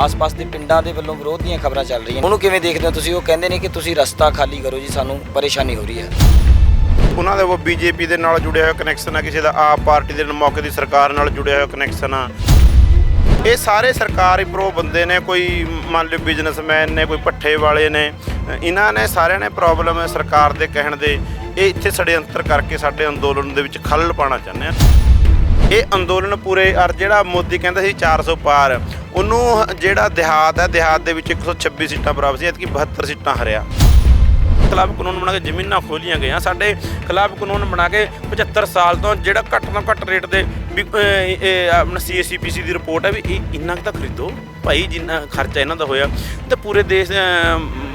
ਆਸ-ਪਾਸ ਦੇ ਪਿੰਡਾਂ ਦੇ ਵੱਲੋਂ ਵਿਰੋਧ ਦੀਆਂ ਖਬਰਾਂ ਚੱਲ ਰਹੀਆਂ ਉਹਨੂੰ ਕਿਵੇਂ ਦੇਖਦੇ ਹੋ ਤੁਸੀਂ? ਉਹ ਕਹਿੰਦੇ ਨੇ ਕਿ ਤੁਸੀਂ ਰਸਤਾ ਖਾਲੀ ਕਰੋ ਜੀ, ਸਾਨੂੰ ਪਰੇਸ਼ਾਨੀ ਹੋ ਰਹੀ ਹੈ। ਉਹਨਾਂ ਦਾ ਉਹ ਬੀਜੇਪੀ ਦੇ ਨਾਲ ਜੁੜਿਆ ਹੋਇਆ ਕਨੈਕਸ਼ਨ ਆ, ਕਿਸੇ ਦਾ ਆਪ ਪਾਰਟੀ ਦੇ ਮੌਕੇ ਦੀ ਸਰਕਾਰ ਨਾਲ ਜੁੜਿਆ ਹੋਇਆ ਕਨੈਕਸ਼ਨ ਆ। ਇਹ ਸਾਰੇ ਸਰਕਾਰੀ ਪ੍ਰੋ ਬੰਦੇ ਨੇ, ਕੋਈ ਮੰਨ ਲਓ ਬਿਜ਼ਨਸਮੈਨ ਨੇ, ਕੋਈ ਪੱਠੇ ਵਾਲੇ ਨੇ, ਇਹਨਾਂ ਨੇ ਸਾਰਿਆਂ ਨੇ ਪ੍ਰੋਬਲਮ ਸਰਕਾਰ ਦੇ ਕਹਿਣ ਦੇ, ਇਹ ਇੱਥੇ ષਡਯੰਤਰ ਕਰਕੇ ਸਾਡੇ ਅੰਦੋਲਨ ਦੇ ਵਿੱਚ ਖਲਲ ਪਾਉਣਾ ਚਾਹੁੰਦੇ ਆ। ਇਹ ਅੰਦੋਲਨ ਪੂਰੇ ਅਰ ਜਿਹੜਾ ਮੋਦੀ ਕਹਿੰਦਾ ਸੀ 400 ਪਾਰ ਉਹਨੂੰ ਜਿਹੜਾ ਦਿਹਾਤ ਹੈ ਦਿਹਾਤ ਦੇ ਵਿੱਚ 126 ਸੀਟਾਂ ਪ੍ਰਾਪਤ ਸੀ ਐਤਕੀ 72 ਸੀਟਾਂ ਹਰਿਆ। ਖਿਲਾਫ ਕਾਨੂੰਨ ਬਣਾ ਕੇ ਜ਼ਮੀਨਾਂ ਖੋਲੀਆਂ ਗਈਆਂ। ਸਾਡੇ ਖਿਲਾਫ ਕਾਨੂੰਨ ਬਣਾ ਕੇ 75 ਸਾਲ ਤੋਂ ਜਿਹੜਾ ਘੱਟ ਤੋਂ ਘੱਟ ਰੇਟ ਦੇ ਵੀ ਇਹ ਆਪਣਾ ਸੀਐਸਸੀਪੀਸੀ ਦੀ ਰਿਪੋਰਟ ਹੈ ਵੀ ਇਹ ਇੰਨਾ ਕੁ ਤਾਂ ਖਰੀਦੋ। ਭਾਈ ਜਿੰਨਾ ਖਰਚਾ ਇਹਨਾਂ ਦਾ ਹੋਇਆ ਤੇ ਪੂਰੇ ਦੇਸ਼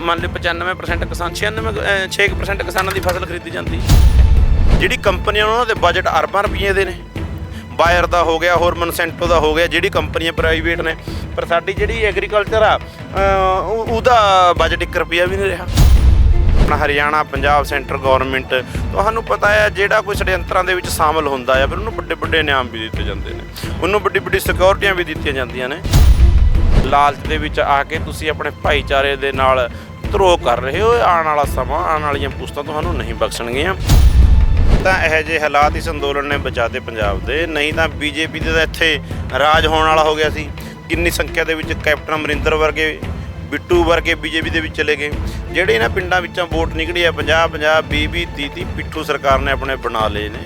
ਮੰਨ ਲਓ 95% ਕਿਸਾਨ 96 ਅਹ, 6% ਕਿਸਾਨਾਂ ਦੀ ਫਸਲ ਖਰੀਦੀ ਜਾਂਦੀ। ਜਿਹੜੀ ਕੰਪਨੀਆਂ ਉਹਨਾਂ ਦੇ ਬਜਟ ਅਰਬਾਂ ਰੁਪਏ ਦੇ ਨੇ। ਬਾਇਰ ਦਾ ਹੋ ਗਿਆ ਹੋਰ ਮਨਸੈਂਟੋ ਦਾ ਹੋ ਗਿਆ, ਜਿਹੜੀ ਕੰਪਨੀਆਂ ਪ੍ਰਾਈਵੇਟ ਨੇ। ਪਰ ਸਾਡੀ ਜਿਹੜੀ ਐਗਰੀਕਲਚਰ ਆ ਉਹ- ਉਹਦਾ ਬਜਟ 1 ਰੁਪਿਆ ਵੀ ਨਹੀਂ ਰਿਹਾ। ਆਪਣਾ ਹਰਿਆਣਾ, ਪੰਜਾਬ ਸੈਂਟਰ ਗਵਰਨਮੈਂਟ ਤੁਹਾਨੂੰ ਪਤਾ ਹੈ, ਜਿਹੜਾ ਕੋਈ ષਡਯੰਤਰਾਂ ਦੇ ਵਿੱਚ ਸ਼ਾਮਲ ਹੁੰਦਾ ਹੈ ਫਿਰ ਉਹਨੂੰ ਵੱਡੇ ਵੱਡੇ ਇਨਾਮ ਵੀ ਦਿੱਤੇ ਜਾਂਦੇ ਨੇ। ਉਹਨੂੰ ਵੱਡੀ ਵੱਡੀ ਸਿਕਿਉਰਟੀਆਂ ਵੀ ਦਿੱਤੀਆਂ ਜਾਂਦੀਆਂ ਨੇ। ਲਾਲਚ ਦੇ ਵਿੱਚ ਆ ਕੇ ਤੁਸੀਂ ਆਪਣੇ ਭਾਈਚਾਰੇ ਦੇ ਨਾਲ ਧਰੋਹ ਕਰ ਰਹੇ ਹੋ, ਆਉਣ ਵਾਲਾ ਸਮਾਂ, ਆਉਣ ਵਾਲੀਆਂ ਪੁਸਤਾਂ ਤੁਹਾਨੂੰ ਨਹੀਂ ਬਖਸ਼ਣਗੀਆਂ। ਤਾਂ ਇਹੋ ਜਿਹੇ ਹਾਲਾਤ ਇਸ ਅੰਦੋਲਨ ਨੇ ਬਚਾਤੇ ਪੰਜਾਬ ਦੇ। ਨਹੀਂ ਤਾਂ ਬੀਜੇਪੀ ਦੇ ਤਾਂ ਇੱਥੇ ਰਾਜ ਹੋਣ ਵਾਲਾ ਹੋ ਗਿਆ ਸੀ। ਕਿੰਨੀ ਸੰਖਿਆ ਦੇ ਵਿੱਚ ਕੈਪਟਨ ਅਮਰਿੰਦਰ ਵਰਗੇ, ਬਿੱਟੂ ਵਰਗੇ ਬੀਜੇਪੀ ਦੇ ਵਿੱਚ ਚਲੇ ਗਏ। ਜਿਹੜੇ ਇਹਨਾਂ ਪਿੰਡਾਂ ਵਿੱਚੋਂ ਵੋਟ ਨਿਕਲੀ ਆ 50 50 20 20 30 30 ਪਿੱਠੂ ਸਰਕਾਰ ਨੇ ਆਪਣੇ ਬਣਾ ਲਏ ਨੇ।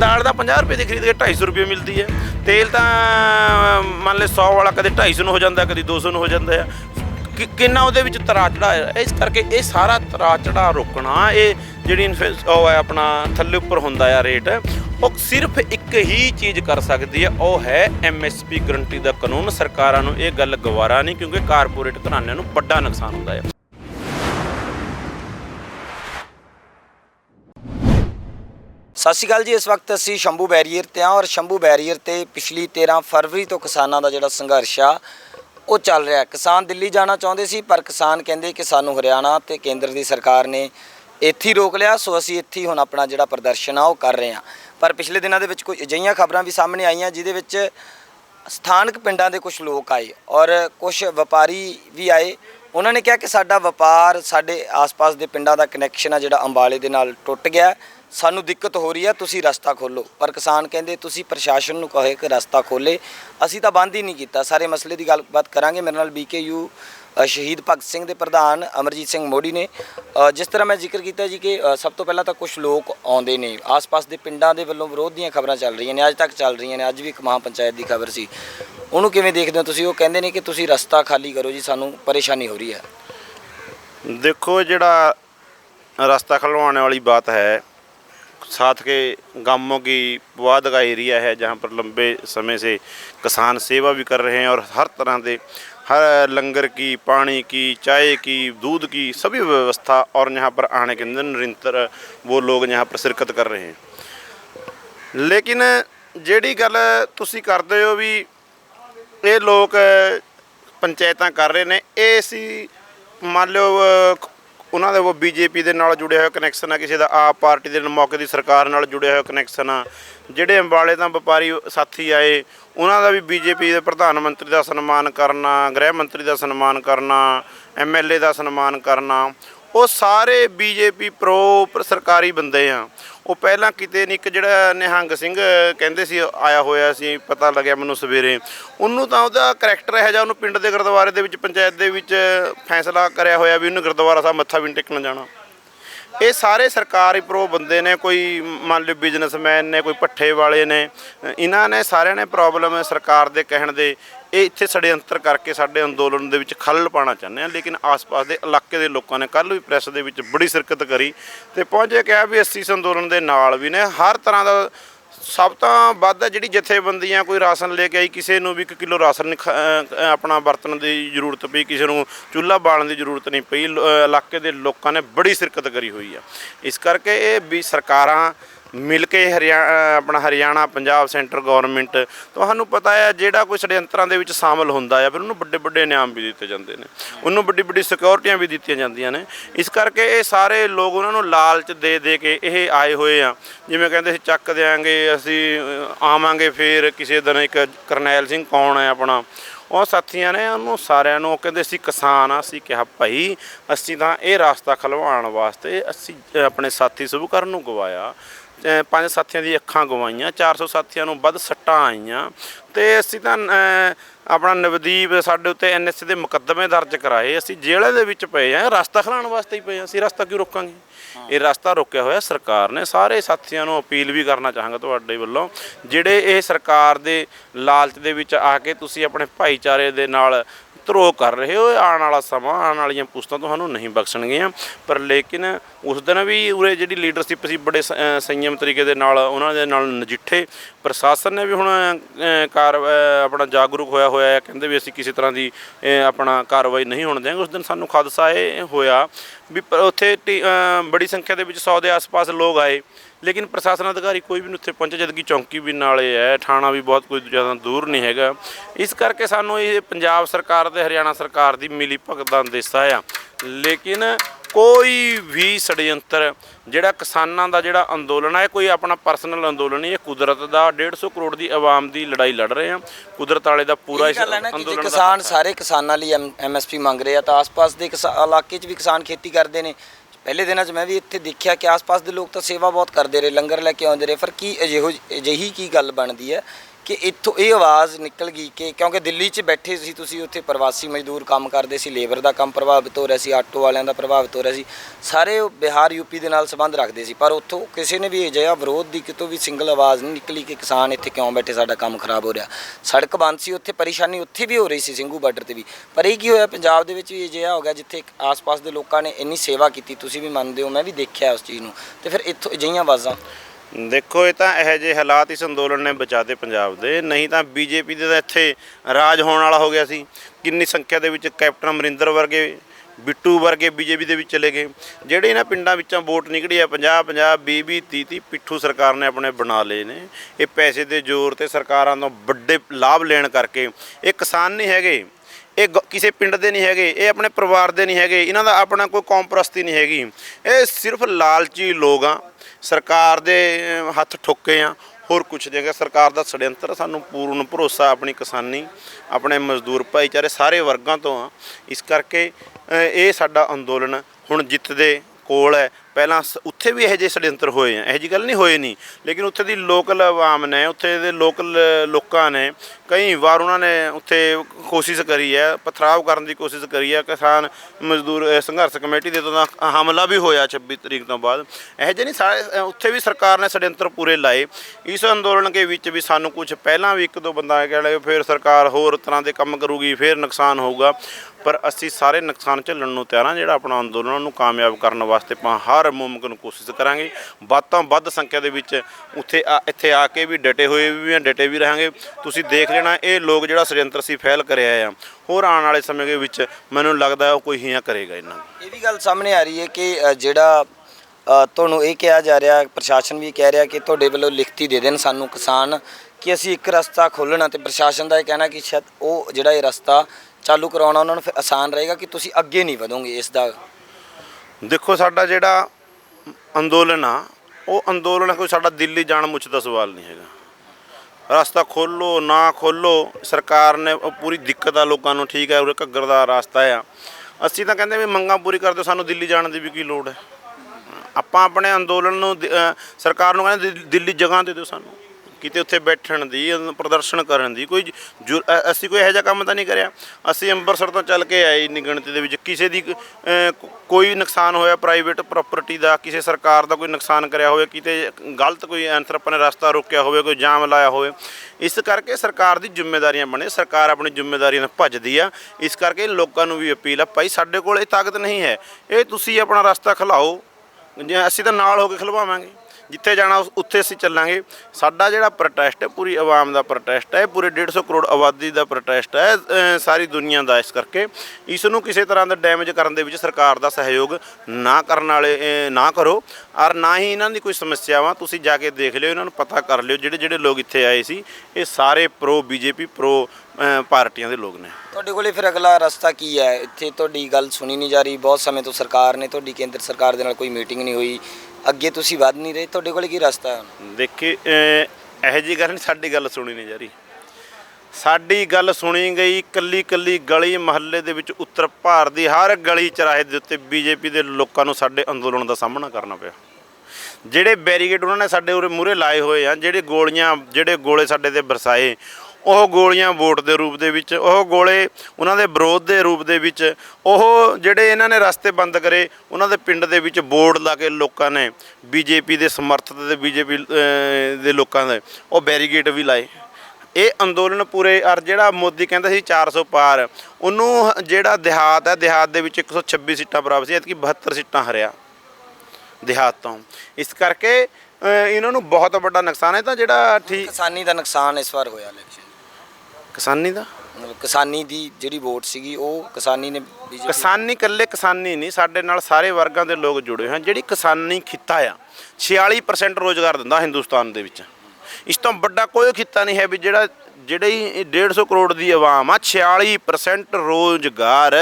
ਦਾਲ ਦਾ 50 ਰੁਪਏ ਦੀ ਖਰੀਦ ਕੇ 250 ਰੁਪਏ ਮਿਲਦੀ ਹੈ ਤੇਲ ਤਾਂ ਮੰਨ ਲੈ 100 ਵਾਲਾ ਕਦੇ 250 ਨੂੰ ਹੋ ਜਾਂਦਾ, ਕਦੇ 200 ਨੂੰ ਹੋ ਜਾਂਦਾ ਹੈ ਕਿ- ਕਿੰਨਾ ਉਹਦੇ ਵਿੱਚ ਤਰਾ ਚੜਾ ਇਸ ਕਰਕੇ ਇਹ ਸਾਰਾ ਤਰਾ ਚੜਾ ਰੋਕਣਾ, ਇਹ ਜਿਹੜੀ ਇਨਫੈਸ ਉਹ ਹੈ ਆਪਣਾ ਥੱਲੇ ਉੱਪਰ ਹੁੰਦਾ ਆ ਰੇਟ ਉਹ ਸਿਰਫ ਇੱਕ ਹੀ ਚੀਜ਼ ਕਰ ਸਕਦੀ ਹੈ ਉਹ ਹੈ ਐਮਐਸਪੀ ਗਰੰਟੀ ਦਾ ਕਾਨੂੰਨ। ਸਰਕਾਰਾਂ ਨੂੰ ਇਹ ਗੱਲ ਗਵਾਰਾ ਨਹੀਂ, ਕਿਉਂਕਿ ਕਾਰਪੋਰੇਟ ਘਰਾਣਿਆਂ ਨੂੰ ਵੱਡਾ ਨੁਕਸਾਨ ਹੁੰਦਾ ਹੈ ਸਤਿ ਸ਼੍ਰੀ ਅਕਾਲ ਜੀ, ਇਸ ਵਕਤ ਅਸੀਂ ਸ਼ੰਭੂ ਬੈਰੀਅਰ ਤੇ ਹਾਂ ਔਰ ਸ਼ੰਭੂ ਬੈਰੀਅਰ ਤੇ ਪਿਛਲੀ 13 ਫਰਵਰੀ ਤੋਂ ਕਿਸਾਨਾਂ ਦਾ ਜਿਹੜਾ ਸੰਘਰਸ਼ ਆ ਉਹ ਚੱਲ ਰਿਹਾ। ਕਿਸਾਨ ਦਿੱਲੀ ਜਾਣਾ ਚਾਹੁੰਦੇ ਸੀ, ਪਰ ਕਿਸਾਨ ਕਹਿੰਦੇ ਕਿ ਸਾਨੂੰ ਹਰਿਆਣਾ ਤੇ ਕੇਂਦਰ ਦੀ ਸਰਕਾਰ ਨੇ ਇੱਥੇ ਹੀ ਰੋਕ ਲਿਆ, ਸੋ ਅਸੀਂ ਇੱਥੇ ਹੀ ਹੁਣ ਆਪਣਾ ਜਿਹੜਾ ਪ੍ਰਦਰਸ਼ਨ ਆ ਉਹ ਕਰ ਰਹੇ ਹਾਂ। ਪਰ ਪਿਛਲੇ ਦਿਨਾਂ ਦੇ ਵਿੱਚ ਕੋਈ ਅਜਿਹੀਆਂ ਖਬਰਾਂ ਵੀ ਸਾਹਮਣੇ ਆਈਆਂ, ਜਿਹਦੇ ਵਿੱਚ ਸਥਾਨਕ ਪਿੰਡਾਂ ਦੇ ਕੁਝ ਲੋਕ ਆਏ ਔਰ ਕੁਝ ਵਪਾਰੀ ਵੀ ਆਏ ਉਹਨਾਂ ਨੇ ਕਿਹਾ ਕਿ ਸਾਡਾ ਵਪਾਰ ਸਾਡੇ ਆਸ-ਪਾਸ ਦੇ ਪਿੰਡਾਂ ਦਾ ਕਨੈਕਸ਼ਨ ਆ ਜਿਹੜਾ ਅੰਬਾਲੇ ਦੇ ਨਾਲ ਟੁੱਟ ਗਿਆ ਸਾਨੂੰ ਦਿੱਕਤ ਹੋ ਰਹੀ ਹੈ, ਤੁਸੀਂ ਰਸਤਾ ਖੋਲੋ। ਪਰ ਕਿਸਾਨ ਕਹਿੰਦੇ, ਤੁਸੀਂ ਪ੍ਰਸ਼ਾਸਨ ਨੂੰ ਕਹੇ ਕਿ ਰਸਤਾ ਖੋਲੇ। ਅਸੀਂ ਤਾਂ ਬੰਦ ਹੀ ਨਹੀਂ ਕੀਤਾ। ਸਾਰੇ ਮਸਲੇ ਦੀ ਗੱਲਬਾਤ ਕਰਾਂਗੇ। ਮੇਰੇ ਨਾਲ ਬੀਕੇਯੂ ਸ਼ਹੀਦ ਭਗਤ ਸਿੰਘ ਦੇ ਪ੍ਰਧਾਨ ਅਮਰਜੀਤ ਸਿੰਘ ਮੋੜੀ ਨੇ ਅ, ਜਿਸ ਤਰ੍ਹਾਂ ਮੈਂ ਜ਼ਿਕਰ ਕੀਤਾ ਜੀ ਕਿ ਅ, ਸਭ ਤੋਂ ਪਹਿਲਾਂ ਤਾਂ ਕੁਝ ਲੋਕ ਆਉਂਦੇ ਨੇ ਆਸ-ਪਾਸ ਦੇ ਪਿੰਡਾਂ ਦੇ ਵੱਲੋਂ ਵਿਰੋਧ ਦੀਆਂ ਖਬਰਾਂ ਚੱਲ ਰਹੀਆਂ ਨੇ ਅੱਜ ਤੱਕ ਚੱਲ ਰਹੀਆਂ ਨੇ ਅੱਜ ਵੀ ਇੱਕ ਮਹਾ ਪੰਚਾਇਤ ਦੀ ਖਬਰ ਸੀ ਉਹਨੂੰ ਕਿਵੇਂ ਦੇਖਦੇ ਹੋ ਤੁਸੀਂ ਉਹ ਕਹਿੰਦੇ ਨੇ ਕਿ ਤੁਸੀਂ ਰਸਤਾ ਖਾਲੀ ਕਰੋ ਜੀ ਸਾਨੂੰ ਪਰੇਸ਼ਾਨੀ ਹੋ ਰਹੀ ਹੈ देखो ਜਿਹੜਾ रास्ता खुलवाने वाली बात है साथ के गांवों की वाद का एरिया है जहाँ पर लंबे समय से किसान सेवा भी कर रहे हैं और हर तरह से हर लंगर की पानी की चाय की दूध की सभी व्यवस्था और यहाँ पर आने के अंदर निरंतर वो लोग यहाँ पर शिरकत कर रहे हैं ਲੇਕਿਨ ਜਿਹੜੀ ਗੱਲ ਤੁਸੀਂ ਕਰਦੇ ਹੋ ਵੀ ਇਹ ਲੋਕ ਪੰਚਾਇਤਾਂ ਕਰ ਰਹੇ ਨੇ ਇਹ ਸੀ ਮੰਨ ਲਓ ਅਹ, ਉਹਨਾਂ ਦੇ ਉਹ ਬੀਜੇਪੀ ਦੇ ਨਾਲ ਜੁੜਿਆ ਹੋਇਆ ਕਨੈਕਸ਼ਨ ਆ, ਕਿਸੇ ਦਾ ਆਪ ਪਾਰਟੀ ਦੇ ਮੌਕੇ ਦੀ ਸਰਕਾਰ ਨਾਲ ਜੁੜਿਆ ਹੋਇਆ ਕਨੈਕਸ਼ਨ ਆ। ਜਿਹੜੇ ਅੰਬਾਲੇ ਤਾਂ ਵਪਾਰੀ ਸਾਥੀ ਆਏ, ਉਹਨਾਂ ਦਾ ਵੀ ਬੀਜੇਪੀ ਦੇ ਪ੍ਰਧਾਨ ਮੰਤਰੀ ਦਾ ਸਨਮਾਨ ਕਰਨਾ, ਗ੍ਰਹਿ ਮੰਤਰੀ ਦਾ ਸਨਮਾਨ ਕਰਨਾ ਐਮਐਲਏ ਦਾ ਸਨਮਾਨ ਕਰਨਾ। ਉਹ ਸਾਰੇ ਬੀਜੇਪੀ ਪ੍ਰੋ ਪਰ ਸਰਕਾਰੀ ਬੰਦੇ ਆ। ਉਹ ਪਹਿਲਾਂ ਕਿਤੇ ਨਹੀਂ, ਇੱਕ ਜਿਹੜਾ ਨਿਹੰਗ ਸਿੰਘ ਕਹਿੰਦੇ ਸੀ, ਆਇਆ ਹੋਇਆ ਸੀ, ਪਤਾ ਲੱਗਿਆ ਮੈਨੂੰ ਸਵੇਰੇ। ਉਹਨੂੰ ਤਾਂ ਉਹਦਾ ਕਰੈਕਟਰ ਇਹੋ ਜਿਹਾ, ਉਹਨੂੰ ਪਿੰਡ ਦੇ ਗੁਰਦੁਆਰੇ ਦੇ ਵਿੱਚ, ਪੰਚਾਇਤ ਦੇ ਵਿੱਚ ਫੈਸਲਾ ਕਰਿਆ ਹੋਇਆ ਵੀ ਉਹਨੂੰ ਗੁਰਦੁਆਰਾ ਸਾਹਿਬ ਮੱਥਾ ਵੀ ਨਹੀਂ ਟੇਕਣ ਜਾਣਾ। ਇਹ ਸਾਰੇ ਸਰਕਾਰੀ ਪ੍ਰੋ ਬੰਦੇ ਨੇ, ਕੋਈ ਮੰਨ ਲਓ ਬਿਜ਼ਨਸਮੈਨ ਨੇ, ਕੋਈ ਪੱਠੇ ਵਾਲੇ ਨੇ, ਇਹਨਾਂ ਨੇ ਸਾਰਿਆਂ ਨੇ ਪ੍ਰੋਬਲਮ ਸਰਕਾਰ ਦੇ ਕਹਿਣ ਦੇ। ਇਹ ਇੱਥੇ ષਡਯੰਤਰ ਕਰਕੇ ਸਾਡੇ ਅੰਦੋਲਨ ਦੇ ਵਿੱਚ ਖਲਲ ਪਾਉਣਾ ਚਾਹੁੰਦੇ ਆ ਲੇਕਿਨ ਆਸ-ਪਾਸ ਦੇ ਇਲਾਕੇ ਦੇ ਲੋਕਾਂ ਨੇ ਕੱਲ ਵੀ ਪ੍ਰੈਸ ਦੇ ਵਿੱਚ ਬੜੀ ਸ਼ਿਰਕਤ ਕਰੀ ਤੇ ਪਹੁੰਚੇ ਕਿਹਾ ਵੀ ਅਸੀਂ ਇਸ ਅੰਦੋਲਨ ਦੇ ਨਾਲ ਵੀ ਨੇ। ਹਰ ਤਰ੍ਹਾਂ ਦਾ ਸਭ ਤੋਂ ਵੱਧ ਜਿਹੜੀ ਜਥੇਬੰਦੀਆਂ ਕੋਈ ਰਾਸ਼ਨ ਲੈ ਕੇ ਆਈ, ਕਿਸੇ ਨੂੰ ਵੀ 1 ਕਿਲੋ ਰਾਸ਼ਨ ਨਹੀਂ ਖ- ਆਪਣਾ ਵਰਤਣ ਦੀ ਜ਼ਰੂਰਤ ਪਈ, ਕਿਸੇ ਨੂੰ ਚੁੱਲ੍ਹਾ ਬਾਲਣ ਦੀ ਜ਼ਰੂਰਤ ਨਹੀਂ ਪਈ। ਲ- ਇਲਾਕੇ ਦੇ ਲੋਕਾਂ ਨੇ ਬੜੀ ਸ਼ਿਰਕਤ ਕਰੀ ਹੋਈ ਆ। ਇਸ ਕਰਕੇ ਇਹ ਵੀ ਸਰਕਾਰਾਂ ਮਿਲ ਕੇ ਹਰਿਆਣਾ ਆਪਣਾ ਹਰਿਆਣਾ ਪੰਜਾਬ ਸੈਂਟਰ ਗਵਰਨਮੈਂਟ ਤੁਹਾਨੂੰ ਪਤਾ ਹੈ ਜਿਹੜਾ ਕੋਈ ષਡਯੰਤਰਾਂ ਦੇ ਵਿੱਚ ਸ਼ਾਮਲ ਹੁੰਦਾ ਹੈ, ਫਿਰ ਉਹਨੂੰ ਵੱਡੇ ਵੱਡੇ ਇਨਾਮ ਵੀ ਦਿੱਤੇ ਜਾਂਦੇ ਨੇ। ਉਹਨੂੰ ਵੱਡੀ ਵੱਡੀ ਸਿਕਿਉਰਟੀਆਂ ਵੀ ਦਿੱਤੀਆਂ ਜਾਂਦੀਆਂ ਨੇ। ਇਸ ਕਰਕੇ ਇਹ ਸਾਰੇ ਲੋਕ ਉਹਨਾਂ ਨੂੰ ਲਾਲਚ ਦੇ ਦੇ ਕੇ ਇਹ ਆਏ ਹੋਏ ਆ। ਜਿਵੇਂ ਕਹਿੰਦੇ ਸੀ, ਚੱਕ ਦਿਆਂਗੇ, ਅਸੀਂ ਆਵਾਂਗੇ ਫੇਰ ਕਿਸੇ ਦਿਨ ਇੱਕ ਕਰਨੈਲ ਸਿੰਘ ਕੌਣ ਹੈ ਆਪਣਾ? ਉਹ ਸਾਥੀਆਂ ਨੇ ਉਹਨੂੰ ਸਾਰਿਆਂ ਨੂੰ, ਉਹ ਕਹਿੰਦੇ ਅਸੀਂ ਕਿਸਾਨ ਆ, ਅਸੀਂ ਕਿਹਾ, ਭਾਈ, ਅਸੀਂ ਤਾਂ ਇਹ ਰਾਸਤਾ ਖਲਵਾਉਣ ਵਾਸਤੇ ਅਸੀਂ ਆਪਣੇ ਸਾਥੀ ਸੁਭਕਰਨ ਨੂੰ ਗਵਾਇਆ। ਪੰਜ ਸਾਥੀਆਂ ਦੀ ਅੱਖਾਂ ਗਵਾਈਆਂ 400 ਸਾਥੀਆਂ ਨੂੰ ਵੱਧ ਸੱਟਾਂ ਆਈਆਂ ਤੇ ਅਸੀਂ ਤਾਂ ਆਪਣਾ ਨਵਦੀਪ ਸਾਡੇ ਉੱਤੇ ਐਨਐਸ ਦੇ ਮੁਕੱਦਮੇ ਦਰਜ ਕਰਾਏ। ਅਸੀਂ ਜੇਲ੍ਹਾਂ ਦੇ ਵਿੱਚ ਪਏ ਆ ਰਸਤਾ ਖਲਾਉਣ ਵਾਸਤੇ ਹੀ ਪਏ ਆ ਅਸੀਂ ਰਸਤਾ ਕਿਉਂ ਰੋਕਾਂਗੇ? ਇਹ ਰਸਤਾ ਰੋਕਿਆ ਹੋਇਆ ਸਰਕਾਰ ਨੇ। ਸਾਰੇ ਸਾਥੀਆਂ ਨੂੰ ਅਪੀਲ ਵੀ ਕਰਨਾ ਚਾਹਾਂਗਾ ਤੁਹਾਡੇ ਵੱਲੋਂ, ਜਿਹੜੇ ਇਹ ਸਰਕਾਰ ਦੇ ਲਾਲਚ ਦੇ ਵਿੱਚ ਆ ਕੇ ਤੁਸੀਂ ਆਪਣੇ ਭਾਈਚਾਰੇ ਦੇ ਨਾਲ ਧਰੋ ਕਰ ਰਹੇ ਹੋ ਆਉਣ ਵਾਲਾ ਸਮਾਂ, ਆਉਣ ਵਾਲੀਆਂ ਪੁਸਤਾਂ ਤੁਹਾਨੂੰ ਨਹੀਂ ਬਖਸ਼ਣਗੀਆਂ। ਪਰ ਲੇਕਿਨ ਉਸ ਦਿਨ ਵੀ ਉਰੇ ਜਿਹੜੀ ਲੀਡਰਸ਼ਿਪ ਸੀ, ਬੜੇ ਸ- ਅਹ, ਸੰਯਮ ਤਰੀਕੇ ਦੇ ਨਾਲ, ਉਹਨਾਂ ਦੇ ਨਾਲ ਨਜਿੱਠੇ। ਪ੍ਰਸ਼ਾਸਨ ਨੇ ਵੀ ਹੁਣ ਅਹ, ਕਾਰ ਅਹ, ਆਪਣਾ ਜਾਗਰੂਕ ਹੋਇਆ ਹੋਇਆ ਹੈ ਕਹਿੰਦੇ ਵੀ ਅਸੀਂ ਕਿਸੇ ਤਰ੍ਹਾਂ ਦੀ ਅਹ, ਆਪਣਾ ਕਾਰਵਾਈ ਨਹੀਂ ਹੋਣ ਦਿਆਂਗੇ ਉਸ ਦਿਨ ਸਾਨੂੰ ਖਾਦਸਾ ਇਹ ਹੋਇਆ ਵੀ ਪ- ਉੱਥੇ ਟੀ- ਅਹ, ਬੜੀ ਸੰਖਿਆ ਦੇ ਵਿੱਚ 100 ਦੇ ਆਸ-ਪਾਸ ਲੋਕ ਆਏ ਲੇਕਿਨ ਪ੍ਰਸ਼ਾਸਨ ਅਧਿਕਾਰੀ ਕੋਈ ਵੀ ਨਹੀਂ ਉੱਥੇ ਪਹੁੰਚੇ ਜਦਕਿ ਚੌਂਕੀ ਵੀ ਨਾਲੇ ਹੈ ਥਾਣਾ ਵੀ ਬਹੁਤ ਕੋਈ ਜ਼ਿਆਦਾ ਦੂਰ ਨਹੀਂ ਹੈਗਾ। ਇਸ ਕਰਕੇ ਸਾਨੂੰ ਇਹ ਪੰਜਾਬ ਸਰਕਾਰ ਤੇ ਹਰਿਆਣਾ ਸਰਕਾਰ ਦੀ ਮਿਲੀ ਭਗਤ ਦਾ ਅੰਦੇਸ਼ਾ ਆ ਲੇਕਿਨ ਕੋਈ ਵੀ ષਡਯੰਤਰ ਜਿਹੜਾ ਕਿਸਾਨਾਂ ਦਾ ਜਿਹੜਾ ਅੰਦੋਲਨ ਹੈ ਕੋਈ ਆਪਣਾ ਪਰਸਨਲ ਅੰਦੋਲਨ ਨਹੀਂ ਇਹ ਕੁਦਰਤ ਦਾ 150 ਕਰੋੜ ਦੀ ਆਵਾਮ ਦੀ ਲੜਾਈ ਲੜ ਰਹੇ ਆ। ਕੁਦਰਤ ਵਾਲੇ ਦਾ ਪੂਰਾ ਇਸ ਅੰਦੋਲਨ ਦਾ ਕਿਸਾਨ ਸਾਰੇ ਕਿਸਾਨਾਂ ਲਈ ਐਮਐਸਪੀ ਮੰਗ ਰਹੇ ਆ ਤਾਂ ਆਸ-ਪਾਸ ਦੇ ਇਲਾਕੇ 'ਚ ਵੀ ਕਿਸਾਨ ਖੇਤੀ ਕਰਦੇ ਨੇ। ਪਹਿਲੇ ਦਿਨਾਂ 'ਚ ਮੈਂ ਵੀ ਇੱਥੇ ਦੇਖਿਆ ਕਿ ਆਸ-ਪਾਸ ਦੇ ਲੋਕ ਤਾਂ ਸੇਵਾ ਬਹੁਤ ਕਰਦੇ ਰਹੇ ਲੰਗਰ ਲੈ ਕੇ ਆਉਂਦੇ ਰਹੇ ਪਰ ਕੀ ਅਜਿਹੋ ਅਜਿਹੀ ਕੀ ਗੱਲ ਬਣਦੀ ਹੈ? ਕਿ ਇੱਥੋਂ ਇਹ ਆਵਾਜ਼ ਨਿਕਲ ਗਈ ਕਿ ਕਿਉਂਕਿ ਦਿੱਲੀ 'ਚ ਬੈਠੇ ਸੀ ਤੁਸੀਂ, ਉੱਥੇ ਪ੍ਰਵਾਸੀ ਮਜ਼ਦੂਰ ਕੰਮ ਕਰਦੇ ਸੀ, ਲੇਬਰ ਦਾ ਕੰਮ ਪ੍ਰਭਾਵਿਤ ਹੋ ਰਿਹਾ ਸੀ, ਆਟੋ ਵਾਲਿਆਂ ਦਾ ਪ੍ਰਭਾਵਿਤ ਹੋ ਰਿਹਾ ਸੀ, ਸਾਰੇ ਉਹ ਬਿਹਾਰ, ਯੂਪੀ ਦੇ ਨਾਲ ਸੰਬੰਧ ਰੱਖਦੇ ਸੀ, ਪਰ ਉੱਥੋਂ ਕਿਸੇ ਨੇ ਵੀ ਅਜਿਹਾ ਵਿਰੋਧ ਦੀ ਕਿਤੋਂ ਵੀ ਸਿੰਗਲ ਆਵਾਜ਼ ਨਹੀਂ ਨਿਕਲੀ ਕਿ ਕਿਸਾਨ ਇੱਥੇ ਕਿਉਂ ਬੈਠੇ, ਸਾਡਾ ਕੰਮ ਖਰਾਬ ਹੋ ਰਿਹਾ। ਸੜਕ ਬੰਦ ਸੀ, ਉੱਥੇ ਪਰੇਸ਼ਾਨੀ ਉੱਥੇ ਵੀ ਹੋ ਰਹੀ ਸੀ ਸਿੰਘੂ ਬਾਰਡਰ ਤੇ ਵੀ। ਪਰ ਇਹ ਕੀ ਹੋਇਆ, ਪੰਜਾਬ ਦੇ ਵਿੱਚ ਵੀ ਅਜਿਹਾ ਹੋ ਗਿਆ ਜਿੱਥੇ ਆਸ-ਪਾਸ ਦੇ ਲੋਕਾਂ ਨੇ ਇੰਨੀ ਸੇਵਾ ਕੀਤੀ, ਤੁਸੀਂ ਵੀ ਮੰਨਦੇ ਹੋ, ਮੈਂ ਵੀ ਦੇਖਿਆ ਉਸ ਚੀਜ਼ ਨੂੰ। ਤੇ ਫਿਰ ਇੱਥੋਂ ਅਜਿਹੀਆਂ ਆਵਾਜ਼ਾਂ ਦੇਖੋ, ਇਹ ਤਾਂ ਇਹੋ ਜਿਹੇ ਹਾਲਾਤ ਇਸ ਅੰਦੋਲਨ ਨੇ ਬਚਾਤੇ ਪੰਜਾਬ ਦੇ। ਨਹੀਂ ਤਾਂ ਬੀਜੇਪੀ ਦੇ ਤਾਂ ਇੱਥੇ ਰਾਜ ਹੋਣ ਵਾਲਾ ਹੋ ਗਿਆ ਸੀ। ਕਿੰਨੀ ਸੰਖਿਆ ਦੇ ਵਿੱਚ ਕੈਪਟਨ ਅਮਰਿੰਦਰ ਵਰਗੇ, ਬਿੱਟੂ ਵਰਗੇ ਬੀਜੇਪੀ ਦੇ ਵਿੱਚ ਚਲੇ ਗਏ। ਜਿਹੜੇ ਇਹਨਾਂ ਪਿੰਡਾਂ ਵਿੱਚੋਂ ਵੋਟ ਨਿਕਲੀ ਆ 50 50 20 20 30 30 ਪਿੱਠੂ ਸਰਕਾਰ ਨੇ ਆਪਣੇ ਬਣਾ ਲਏ ਨੇ। ਇਹ ਪੈਸੇ ਦੇ ਜ਼ੋਰ ਤੇ ਸਰਕਾਰਾਂ ਤੋਂ ਵੱਡੇ ਲਾਭ ਲੈਣ ਕਰਕੇ ਇਹ ਕਿਸਾਨ ਨਹੀਂ ਹੈਗੇ, ਇਹ ਗ- ਕਿਸੇ ਪਿੰਡ ਦੇ ਨਹੀਂ ਹੈਗੇ, ਇਹ ਆਪਣੇ ਪਰਿਵਾਰ ਦੇ ਨਹੀਂ ਹੈਗੇ, ਇਹਨਾਂ ਦਾ ਆਪਣਾ ਕੋਈ ਕੌਮ ਪ੍ਰਸਤੀ ਨਹੀਂ ਹੈਗੀ। ਇਹ ਸਿਰਫ ਲਾਲਚੀ ਲੋਕ ਆ। ਸਰਕਾਰ ਦੇ ਹੱਥ ਠੋਕੇ ਆ, ਹੋਰ ਕੁਛ ਨਹੀਂ ਸਰਕਾਰ ਦਾ ષਡਯੰਤਰ ਸਾਨੂੰ ਪੂਰਨ ਭਰੋਸਾ ਆਪਣੀ ਕਿਸਾਨੀ, ਆਪਣੇ ਮਜ਼ਦੂਰ ਭਾਈਚਾਰੇ ਸਾਰੇ ਵਰਗਾਂ ਤੋਂ ਆ। ਇਸ ਕਰਕੇ ਇਹ ਸਾਡਾ ਅੰਦੋਲਨ ਹੁਣ ਜਿੱਤ ਦੇ ਕੋਲ ਹੈ। ਪਹਿਲਾਂ ਸ- ਉੱਥੇ ਵੀ ਇਹੋ ਜਿਹੇ ષਡਯੰਤਰ ਹੋਏ ਆ। ਇਹੋ ਜਿਹੀ ਗੱਲ ਨਹੀਂ ਹੋਏ ਨਹੀਂ ਲੇਕਿਨ ਉੱਥੇ ਦੀ ਲੋਕਲ ਆਵਾਮ ਨੇ, ਉੱਥੇ ਦੇ ਲੋਕਲ ਲੋਕਾਂ ਨੇ ਕਈ ਵਾਰ ਉਹਨਾਂ ਨੇ ਉੱਥੇ ਕੋਸ਼ਿਸ਼ ਕਰੀ ਹੈ, ਪਥਰਾਵ ਕਰਨ ਦੀ ਕੋਸ਼ਿਸ਼ ਕਰੀ ਹੈ, ਕਿਸਾਨ ਮਜ਼ਦੂਰ ਸੰਘਰਸ਼ ਕਮੇਟੀ ਦੇ ਤੋਂ ਤਾਂ ਹਮਲਾ ਵੀ ਹੋਇਆ 26 ਤਰੀਕ ਤੋਂ ਬਾਅਦ। ਇਹੋ ਜਿਹੇ ਨਹੀਂ ਸਾਰੇ ਉੱਥੇ ਵੀ ਸਰਕਾਰ ਨੇ ષਡਯੰਤਰ ਪੂਰੇ ਲਾਏ। ਇਸ ਅੰਦੋਲਨ ਦੇ ਵਿੱਚ ਵੀ ਸਾਨੂੰ ਕੁਝ ਪਹਿਲਾਂ ਵੀ ਇੱਕ ਦੋ ਬੰਦਾ ਕਹਿ ਲਏ ਫਿਰ ਸਰਕਾਰ ਹੋਰ ਤਰ੍ਹਾਂ ਦੇ ਕੰਮ ਕਰੂਗੀ, ਫਿਰ ਨੁਕਸਾਨ ਹੋਊਗਾ। ਪਰ ਅਸੀਂ ਸਾਰੇ ਨੁਕਸਾਨ ਝੱਲਣ ਨੂੰ ਤਿਆਰ ਹਾਂ, ਜਿਹੜਾ ਆਪਣਾ ਅੰਦੋਲਨ ਨੂੰ ਕਾਮਯਾਬ ਕਰਨ ਵਾਸਤੇ ਆਪਾਂ ਹਰ ਮੁਮਕਿਨ ਕੋਸ਼ਿਸ਼ ਕਰਾਂਗੇ। ਵੱਧ ਤੋਂ ਵੱਧ ਸੰਖਿਆ ਦੇ ਵਿੱਚ ਉੱਥੇ ਆ- ਇੱਥੇ ਆ ਕੇ ਵੀ ਡਟੇ ਹੋਏ ਵੀ ਹਾਂ ਡਟੇ ਵੀ ਰਹਾਂਗੇ। ਤੁਸੀਂ ਦੇਖ ਲੈਣਾ ਇਹ ਲੋਕ ਜਿਹੜਾ ષਡਯੰਤਰ ਸੀ ਫੈਲ ਕਰਿਆ ਆ। ਹੋਰ ਆਉਣ ਵਾਲੇ ਸਮੇਂ ਦੇ ਵਿੱਚ ਮੈਨੂੰ ਲੱਗਦਾ ਉਹ ਕੋਈ ਹਿਆ ਕਰੇਗਾ ਇਹਨਾਂ। ਇਹ ਵੀ ਗੱਲ ਸਾਹਮਣੇ ਆ ਰਹੀ ਹੈ ਕਿ ਜਿਹੜਾ ਤੁਹਾਨੂੰ ਇਹ ਕਿਹਾ ਜਾ ਰਿਹਾ ਪ੍ਰਸ਼ਾਸਨ ਵੀ ਕਹਿ ਰਿਹਾ ਕਿ ਤੁਹਾਡੇ ਵੱਲੋਂ ਲਿਖਤੀ ਦੇ ਦੇਣ ਸਾਨੂੰ ਕਿਸਾਨ ਕਿ ਅਸੀਂ ਇੱਕ ਰਸਤਾ ਖੋਲ੍ਹਣਾ ਤੇ ਪ੍ਰਸ਼ਾਸਨ ਦਾ ਇਹ ਕਹਿਣਾ ਕਿ ਸ਼ਾਇਦ ਉਹ ਜਿਹੜਾ ਇਹ ਰਸਤਾ ਚਾਲੂ ਕਰਵਾਉਣਾ ਉਹਨਾਂ ਨੂੰ ਫਿਰ ਆਸਾਨ ਰਹੇਗਾ ਕਿ ਤੁਸੀਂ ਅੱਗੇ ਨਹੀਂ ਵਧੋਗੇ ਇਸ ਦਾ। ਦੇਖੋ ਸਾਡਾ ਜਿਹੜਾ ਅੰਦੋਲਨ ਆ ਉਹ ਅੰਦੋਲਨ ਕੋਈ ਸਾਡਾ ਦਿੱਲੀ ਜਾਣ ਮੁੱਛ ਦਾ ਸਵਾਲ ਨਹੀਂ ਹੈਗਾ। ਰਸਤਾ ਖੋਲੋ, ਨਾ ਖੋਲੋ, ਸਰਕਾਰ ਨੇ ਉਹ ਪੂਰੀ ਦਿੱਕਤ ਆ ਲੋਕਾਂ ਨੂੰ, ਠੀਕ ਹੈ ਉਰੇ ਘੱਗਰ ਦਾ ਰਸਤਾ ਆ। ਅਸੀਂ ਤਾਂ ਕਹਿੰਦੇ ਵੀ ਮੰਗਾਂ ਪੂਰੀ ਕਰ ਦਿਓ ਸਾਨੂੰ ਦਿੱਲੀ ਜਾਣ ਦੀ ਵੀ ਕੀ ਲੋੜ ਹੈ? ਆਪਾਂ ਆਪਣੇ ਅੰਦੋਲਨ ਨੂੰ ਸਰਕਾਰ ਨੂੰ ਕਹਿੰਦੇ ਦਿੱਲੀ ਜਗ੍ਹਾ ਦੇ ਦਿਓ ਸਾਨੂੰ। ਕਿਤੇ ਉੱਥੇ ਬੈਠਣ ਦੀ ਪ੍ਰਦਰਸ਼ਨ ਕਰਨ ਦੀ ਕੋਈ ਜੁ- ਅ- ਅਸੀਂ ਕੋਈ ਇਹੋ ਜਿਹਾ ਕੰਮ ਤਾਂ ਨਹੀਂ ਕਰਿਆ। ਅਸੀਂ ਅੰਮ੍ਰਿਤਸਰ ਤੋਂ ਚੱਲ ਕੇ ਆਏ ਇੰਨੀ ਗਿਣਤੀ ਦੇ ਵਿੱਚ। ਕਿਸੇ ਦੀ ਅਹ, ਕੋ- ਕੋਈ ਨੁਕਸਾਨ ਹੋਇਆ ਪ੍ਰਾਈਵੇਟ ਪ੍ਰਾਪਰਟੀ ਦਾ ਕਿਸੇ ਸਰਕਾਰ ਦਾ ਕੋਈ ਨੁਕਸਾਨ ਕਰਿਆ ਹੋਵੇ ਕਿਤੇ ਗਲਤ ਕੋਈ ਐਂਥਰਪ ਨੇ ਰਸਤਾ ਰੋਕਿਆ ਹੋਵੇ ਕੋਈ ਜਾਮ ਲਾਇਆ ਹੋਵੇ। ਇਸ ਕਰਕੇ ਸਰਕਾਰ ਦੀ ਜ਼ਿੰਮੇਵਾਰੀਆਂ ਬਣੇ ਸਰਕਾਰ ਆਪਣੀ ਜ਼ਿੰਮੇਵਾਰੀਆਂ ਤੋਂ ਭੱਜਦੀ ਆ। ਇਸ ਕਰਕੇ ਲੋਕਾਂ ਨੂੰ ਵੀ ਅਪੀਲ ਆ ਭਾਈ ਸਾਡੇ ਕੋਲ ਇਹ ਤਾਕਤ ਨਹੀਂ ਹੈ। ਇਹ ਤੁਸੀਂ ਆਪਣਾ ਰਸਤਾ ਖਿਲਾਓ ਜੇ ਅਸੀਂ ਤਾਂ ਨਾਲ ਹੋ ਕੇ ਖਲਵਾਵਾਂਗੇ। ਜਿੱਥੇ ਜਾਣਾ ਉੱਥੇ ਅਸੀਂ ਚੱਲਾਂਗੇ। ਸਾਡਾ ਜਿਹੜਾ ਪ੍ਰੋਟੈਸਟ ਹੈ, ਪੂਰੀ ਆਵਾਮ ਦਾ ਪ੍ਰੋਟੈਸਟ ਹੈ, ਪੂਰੇ 150 ਕਰੋੜ ਆਬਾਦੀ ਦਾ ਪ੍ਰੋਟੈਸਟ ਹੈ ਸਾਰੀ ਦੁਨੀਆ ਦਾ ਇਸ ਕਰਕੇ। ਇਸ ਨੂੰ ਕਿਸੇ ਤਰ੍ਹਾਂ ਦਾ ਡੈਮੇਜ ਕਰਨ ਦੇ ਵਿੱਚ ਸਰਕਾਰ ਦਾ ਸਹਿਯੋਗ ਨਾ ਕਰਨ ਵਾਲੇ ਨਾ ਕਰੋ। ਔਰ ਨਾ ਹੀ ਇਹਨਾਂ ਦੀ ਕੋਈ ਸਮੱਸਿਆਵਾਂ, ਤੁਸੀਂ ਜਾ ਕੇ ਦੇਖ ਲਿਓ, ਇਹਨਾਂ ਨੂੰ ਪਤਾ ਕਰ ਲਿਓ, ਜਿਹੜੇ ਜਿਹੜੇ ਲੋਕ ਇੱਥੇ ਆਏ ਸੀ, ਇਹ ਸਾਰੇ ਪ੍ਰੋ ਬੀਜੇਪੀ ਪ੍ਰੋ ਪਾਰਟੀਆਂ ਦੇ ਲੋਕ ਨੇ। ਤੁਹਾਡੇ ਕੋਲੇ ਫਿਰ ਅਗਲਾ ਰਸਤਾ ਕੀ ਹੈ? ਇੱਥੇ ਤੁਹਾਡੀ ਗੱਲ ਸੁਣੀ ਨਹੀਂ ਜਾ ਰਹੀ। ਬਹੁਤ ਸਮੇਂ ਤੋਂ ਸਰਕਾਰ ਨੇ, ਤੁਹਾਡੀ ਕੇਂਦਰ ਸਰਕਾਰ ਦੇ ਨਾਲ ਕੋਈ ਮੀਟਿੰਗ ਨਹੀਂ ਹੋਈ। ਅੱਗੇ ਤੁਸੀਂ ਵੱਧ ਨਹੀਂ ਰਹੇ, ਤੁਹਾਡੇ ਕੋਲ ਕੀ ਰਸਤਾ ਹੈ ਹੁਣ? ਦੇਖੇ, ਅਹ, ਇਹੋ ਜਿਹੀ ਗੱਲ ਨਹੀਂ ਸਾਡੀ ਗੱਲ ਸੁਣੀ ਨਹੀਂ ਜਾ ਸਾਡੀ ਗੱਲ ਸੁਣੀ ਗਈ ਕੱਲੀ ਕੱਲੀ ਗਲੀ ਮਹੱਲੇ ਦੇ ਵਿੱਚ ਉੱਤਰ ਭਾਰਤ ਦੀ, ਹਰ ਗਲੀ ਚਰਾਹੇ ਦੇ ਉੱਤੇ ਬੀਜੇਪੀ ਦੇ ਲੋਕਾਂ ਨੂੰ ਸਾਡੇ ਅੰਦੋਲਨ ਦਾ ਸਾਹਮਣਾ ਕਰਨਾ ਪਿਆ ਜਿਹੜੇ ਬੈਰੀਗੇਡ ਉਹਨਾਂ ਨੇ ਸਾਡੇ ਉਰੇ ਮੂਰੇ ਲਾਏ ਹੋਏ ਆ, ਜਿਹੜੇ ਗੋਲੀਆਂ, ਜਿਹੜੇ ਗੋਲੇ ਸਾਡੇ ਤੇ ਵਰਸਾਏ ਉਹ ਗੋਲੀਆਂ ਵੋਟ ਦੇ ਰੂਪ ਦੇ ਵਿੱਚ, ਉਹ ਗੋਲੇ ਉਹਨਾਂ ਦੇ ਵਿਰੋਧ ਦੇ ਰੂਪ ਦੇ ਵਿੱਚ, ਉਹ ਜਿਹੜੇ ਇਹਨਾਂ ਨੇ ਰਸਤੇ ਬੰਦ ਕਰੇ, ਉਹਨਾਂ ਦੇ ਪਿੰਡ ਦੇ ਵਿੱਚ ਬੋਰਡ ਲਾ ਕੇ ਲੋਕਾਂ ਨੇ, ਬੀਜੇਪੀ ਦੇ ਸਮਰਥਕ ਤੇ ਬੀਜੇਪੀ ਦੇ ਲੋਕਾਂ ਦੇ, ਉਹ ਬੈਰੀਗੇਟ ਵੀ ਲਾਏ। ਇਹ ਅੰਦੋਲਨ ਪੂਰੇ ਅਰ ਜਿਹੜਾ ਮੋਦੀ ਕਹਿੰਦਾ ਸੀ 400 ਪਾਰ, ਉਹਨੂੰ ਜਿਹੜਾ ਦਿਹਾਤ ਹੈ, ਦਿਹਾਤ ਦੇ ਵਿੱਚ 126 ਸੀਟਾਂ ਬਰਾਬਰ ਸੀ, ਐਤਕੀ 72 ਸੀਟਾਂ ਹਰਿਆ ਦਿਹਾਤ ਤੋਂ। ਇਸ ਕਰਕੇ ਇਹਨਾਂ ਨੂੰ ਬਹੁਤ ਵੱਡਾ ਨੁਕਸਾਨ ਹੈ ਤਾਂ ਜਿਹੜਾ ਠੀਕ ਕਿਸਾਨੀ ਦਾ ਨੁਕਸਾਨ ਇਸ ਵਾਰ ਹੋਇਆ ਇਲੈਕਸ਼ਨ ਕਿਸਾਨੀ ਦਾ? ਮਤਲਬ ਕਿਸਾਨੀ ਦੀ ਜਿਹੜੀ ਵੋਟ ਸੀਗੀ ਉਹ ਕਿਸਾਨੀ ਨੇ ਬੀਜੇਪੀ ਕਿਸਾਨੀ ਇਕੱਲੇ ਕਿਸਾਨੀ ਨਹੀਂ ਸਾਡੇ ਨਾਲ ਸਾਰੇ ਵਰਗਾਂ ਦੇ ਲੋਕ ਜੁੜੇ ਹੋਏ ਹਨ ਜਿਹੜੀ ਕਿਸਾਨੀ ਖਿੱਤਾ ਆ 46% ਰੋਜ਼ਗਾਰ ਦਿੰਦਾ ਹਿੰਦੁਸਤਾਨ ਦੇ ਵਿੱਚ। ਇਸ ਤੋਂ ਵੱਡਾ ਕੋਈ ਖਿੱਤਾ ਨਹੀਂ ਹੈ ਵੀ ਜਿਹੜਾ ਜਿਹੜੀ 150 ਕਰੋੜ ਦੀ ਆਵਾਮ ਆ 46% ਰੋਜ਼ਗਾਰ